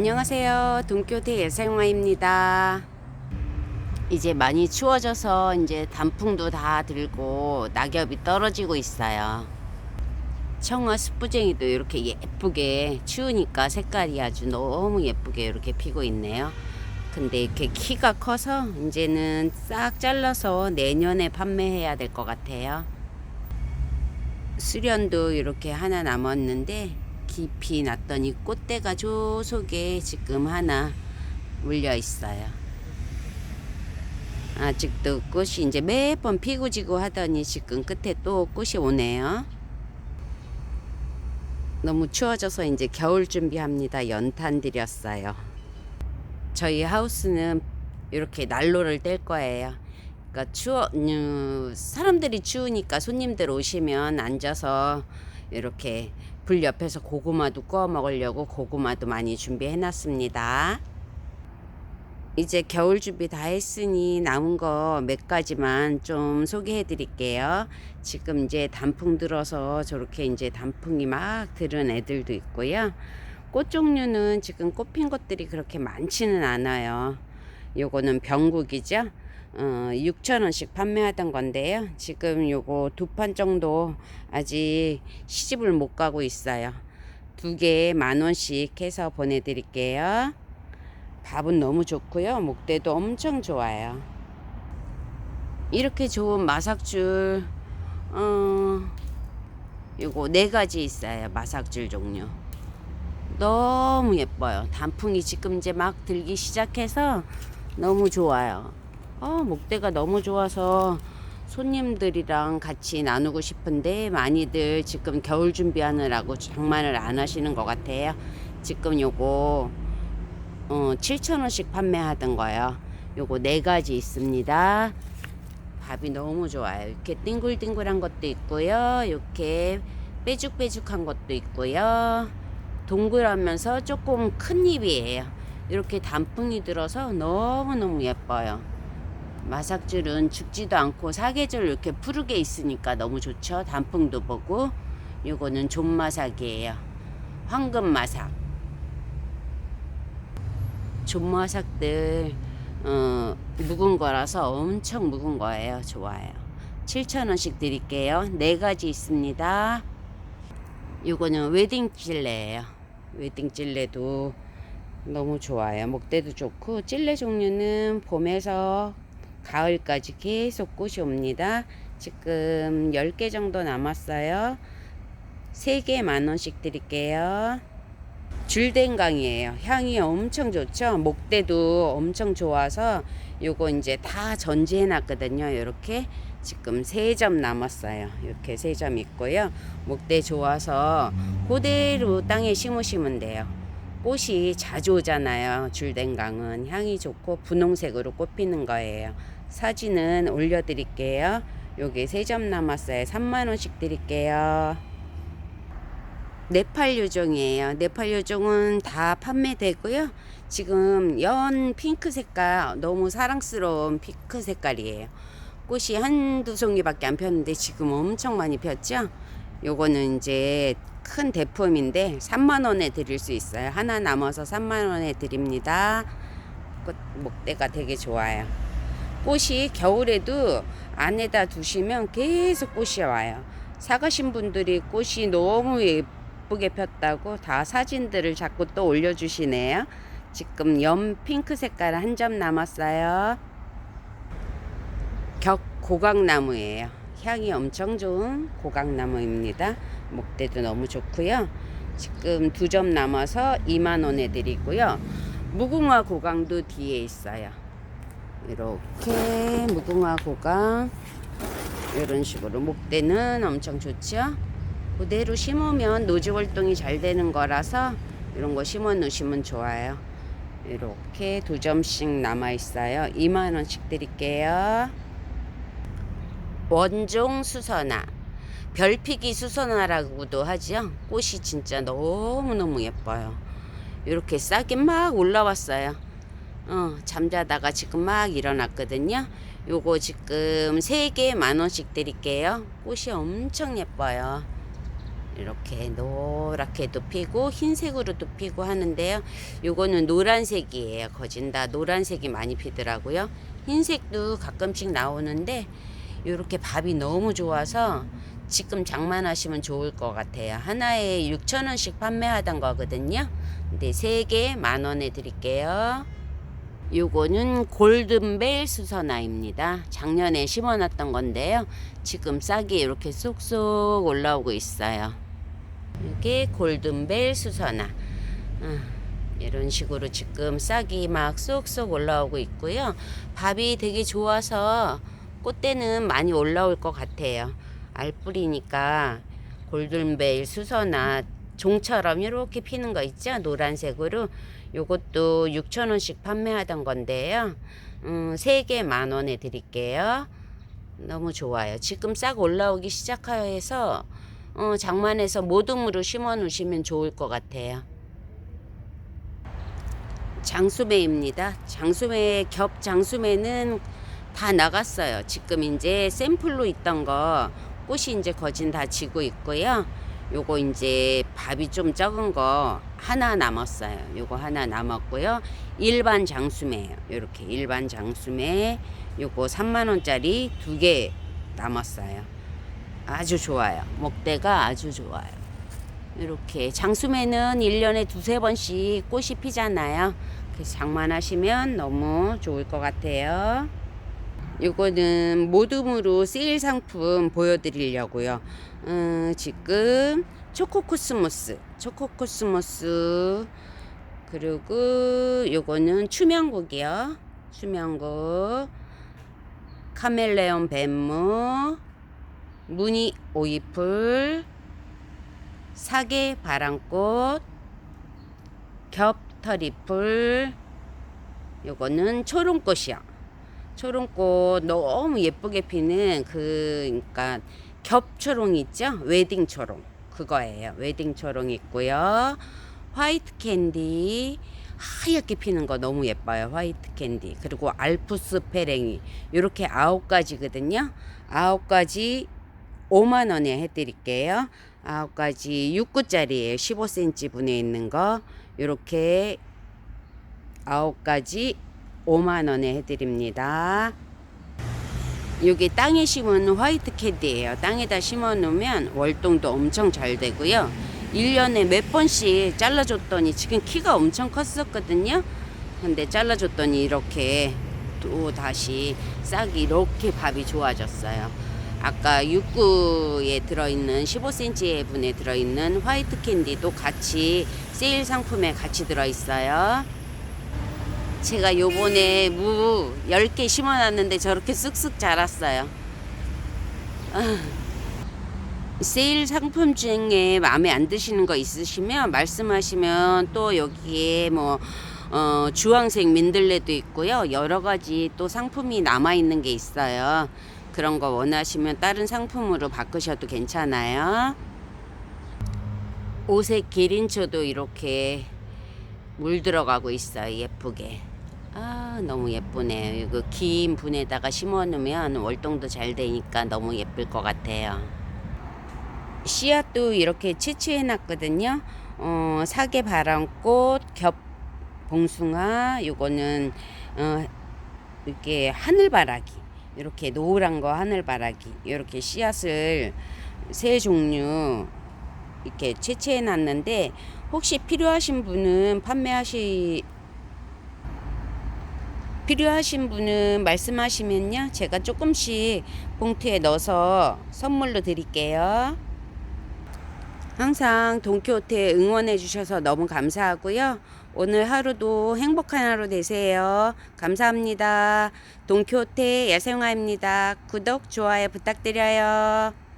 안녕하세요. 동교태 예생화입니다. 이제 많이 추워져서 이제 단풍도 다 들고 낙엽이 떨어지고 있어요. 청어 숯부쟁이도 이렇게 예쁘게 추우니까 색깔이 아주 너무 예쁘게 이렇게 피고 있네요. 근데 이렇게 키가 커서 이제는 싹 잘라서 내년에 판매해야 될 것 같아요. 수련도 이렇게 하나 남았는데 깊이 났더니 꽃대가 조속에 지금 하나 물려 있어요. 아직도 꽃이 이제 매번 피고 지고 하더니 지금 끝에 또 꽃이 오네요. 너무 추워져서 이제 겨울 준비합니다. 연탄 드렸어요. 저희 하우스는 이렇게 난로를 뗄 거예요. 그러니까 추워 음, 사람들이 추우니까 손님들 오시면 앉아서 이렇게 불 옆에서 고구마도 구워 먹으려고 고구마도 많이 준비해 놨습니다. 이제 겨울 준비 다 했으니 남은 거 몇 가지만 좀 소개해 드릴게요. 지금 이제 단풍 들어서 저렇게 이제 단풍이 막 들은 애들도 있고요. 꽃 종류는 지금 꽃핀 것들이 그렇게 많지는 않아요. 요거는 병국이죠. 어, 6,000원씩 판매하던 건데요. 지금 요거 두 판 정도 아직 시집을 못 가고 있어요. 두 개에 만 원씩 해서 보내드릴게요. 밥은 너무 좋고요. 목대도 엄청 좋아요. 이렇게 좋은 마삭줄, 어, 요거 네 가지 있어요. 마삭줄 종류. 너무 예뻐요. 단풍이 지금 이제 막 들기 시작해서 너무 좋아요. 어, 목대가 너무 좋아서 손님들이랑 같이 나누고 싶은데 많이들 지금 겨울 준비하느라고 장만을 안 하시는 것 같아요. 지금 요거 어, 7,000원씩 판매하던 거요. 요거 네 가지 있습니다. 밥이 너무 좋아요. 이렇게 띵글띵글한 것도 있고요. 이렇게 빼죽빼죽한 것도 있고요. 동글하면서 조금 큰 잎이에요. 이렇게 단풍이 들어서 너무너무 예뻐요. 마삭줄은 죽지도 않고 사계절 이렇게 푸르게 있으니까 너무 좋죠. 단풍도 보고. 요거는 존마삭이에요. 황금마삭. 존마삭들 어, 묵은 거라서 엄청 묵은 거예요. 좋아요. 7,000원씩 드릴게요. 네 가지 있습니다. 요거는 웨딩 찔레예요. 웨딩 찔레도 너무 좋아요. 목대도 좋고 찔레 종류는 봄에서 가을까지 계속 꽃이 옵니다. 지금 10개 정도 남았어요. 3개 만 원씩 드릴게요. 줄댕강이에요. 향이 엄청 좋죠. 목대도 엄청 좋아서 요거 이제 다 전지해 놨거든요. 이렇게 지금 세 점 남았어요. 이렇게 세 점 있고요. 목대 좋아서 그대로 땅에 심으시면 돼요. 꽃이 자주 오잖아요. 줄댕강은 향이 좋고 분홍색으로 꽃피는 거예요. 사진은 올려드릴게요. 요게 세점 남았어요. 3만 원씩 드릴게요. 네팔 요정이에요. 네팔 요정은 다 판매되고요. 지금 연 핑크 색깔 너무 사랑스러운 핑크 색깔이에요. 꽃이 한두 송이밖에 안 폈는데 지금 엄청 많이 폈죠. 요거는 이제 큰 대품인데 3만 원에 드릴 수 있어요. 하나 남아서 3만 원에 드립니다. 꽃 목대가 되게 좋아요. 꽃이 겨울에도 안에다 두시면 계속 꽃이 와요. 사가신 분들이 꽃이 너무 예쁘게 폈다고 다 사진들을 자꾸 또 올려주시네요. 지금 연 핑크 색깔 한 점 남았어요. 격 고강나무예요. 향이 엄청 좋은 고강나무입니다. 목대도 너무 좋고요. 지금 두 점 남아서 2만 원에 드리고요. 무궁화 고강도 뒤에 있어요. 이렇게 무궁화 고강 이런 식으로 목대는 엄청 좋죠. 그대로 심으면 노지 활동이 잘 되는 거라서 이런 거 심어 놓으시면 좋아요. 이렇게 두 점씩 남아 있어요. 2만 원씩 드릴게요. 원종 수선화. 별피기 수선화라고도 하죠. 꽃이 진짜 너무너무 예뻐요. 이렇게 싹이 막 올라왔어요. 어, 잠자다가 지금 막 일어났거든요. 요거 지금 3개 만 원씩 드릴게요. 꽃이 엄청 예뻐요. 이렇게 노랗게도 피고 흰색으로도 피고 하는데요. 요거는 노란색이에요. 거진 다 노란색이 많이 피더라고요. 흰색도 가끔씩 나오는데 이렇게 밥이 너무 좋아서 지금 장만하시면 좋을 것 같아요. 하나에 6,000원씩 판매하던 거거든요. 근데 세개만 원에 드릴게요. 요거는 골든벨 수선화입니다. 작년에 심어놨던 건데요. 지금 싹이 이렇게 쏙쏙 올라오고 있어요. 이게 골든벨 수선화. 아, 이런 식으로 지금 싹이 막 쏙쏙 올라오고 있고요. 밥이 되게 좋아서 꽃대는 많이 올라올 것 같아요. 알뿌리니까 골든벨 수선화 종처럼 이렇게 피는 거 있죠? 노란색으로. 요것도 6,000원씩 판매하던 건데요. 음, 3개 만 원에 드릴게요. 너무 좋아요. 지금 싹 올라오기 시작해서 어, 장만해서 모둠으로 심어 놓으시면 좋을 것 같아요. 장수매입니다. 장수매 겹 장수매는 다 나갔어요. 지금 이제 샘플로 있던 거 꽃이 이제 거진 다 지고 있고요. 요거 이제 밥이 좀 적은 거 하나 남았어요. 요거 하나 남았고요. 일반 장수매예요. 요렇게 일반 장수매 요거 3만 원짜리 두 개 남았어요. 아주 좋아요. 먹대가 아주 좋아요. 이렇게 장수매는 1년에 두세 번씩 꽃이 피잖아요. 그래서 장만하시면 너무 좋을 것 같아요. 요거는 모둠으로 세일 상품 보여드리려고요. 음, 지금 초코코스모스, 초코코스모스 그리고 요거는 추명국이요. 추명국, 카멜레온 뱀무, 무늬 오이풀, 사계 바람꽃, 겹터리풀, 요거는 초롱꽃이요. 초롱꽃 너무 예쁘게 피는 그 그러니까 겹초롱 있죠? 웨딩 초롱 그거예요. 웨딩 초롱 있고요. 화이트 캔디 하얗게 피는 거 너무 예뻐요. 화이트 캔디 그리고 알프스 페랭이 이렇게 아홉 가지거든요. 아홉 가지 5만 원에 해드릴게요. 아홉 가지 6구짜리예요. 15cm 분에 있는 거 이렇게 아홉 가지 5만 원에 해드립니다. 여기 땅에 심은 화이트 캔디예요. 땅에다 심어 놓으면 월동도 엄청 잘 되고요. 1년에 몇 번씩 잘라줬더니 지금 키가 엄청 컸었거든요. 근데 잘라줬더니 이렇게 또 다시 싹이 이렇게 밥이 좋아졌어요. 아까 6구에 들어있는 15cm 분에 들어있는 화이트 캔디도 같이 세일 상품에 같이 들어있어요. 제가 요번에 무 10개 심어놨는데 저렇게 쑥쑥 자랐어요. 아, 세일 상품 중에 마음에 안 드시는 거 있으시면 말씀하시면 또 여기에 뭐 어, 주황색 민들레도 있고요. 여러 가지 또 상품이 남아 있는 게 있어요. 그런 거 원하시면 다른 상품으로 바꾸셔도 괜찮아요. 오색 기린초도 이렇게 물 들어가고 있어요. 예쁘게. 아, 너무 예쁘네요. 이거 긴 분에다가 심어 놓으면 월동도 잘 되니까 너무 예쁠 것 같아요. 씨앗도 이렇게 채취해 놨거든요. 어, 사계 바람꽃, 겹 봉숭아, 요거는 어, 이렇게 하늘바라기. 이렇게 노란 거 하늘바라기. 이렇게 씨앗을 세 종류 이렇게 채취해 놨는데 혹시 필요하신 분은 판매하시 필요하신 분은 말씀하시면요. 제가 조금씩 봉투에 넣어서 선물로 드릴게요. 항상 돈키호테 응원해 주셔서 너무 감사하고요. 오늘 하루도 행복한 하루 되세요. 감사합니다. 돈키호테 야생화입니다. 구독, 좋아요 부탁드려요.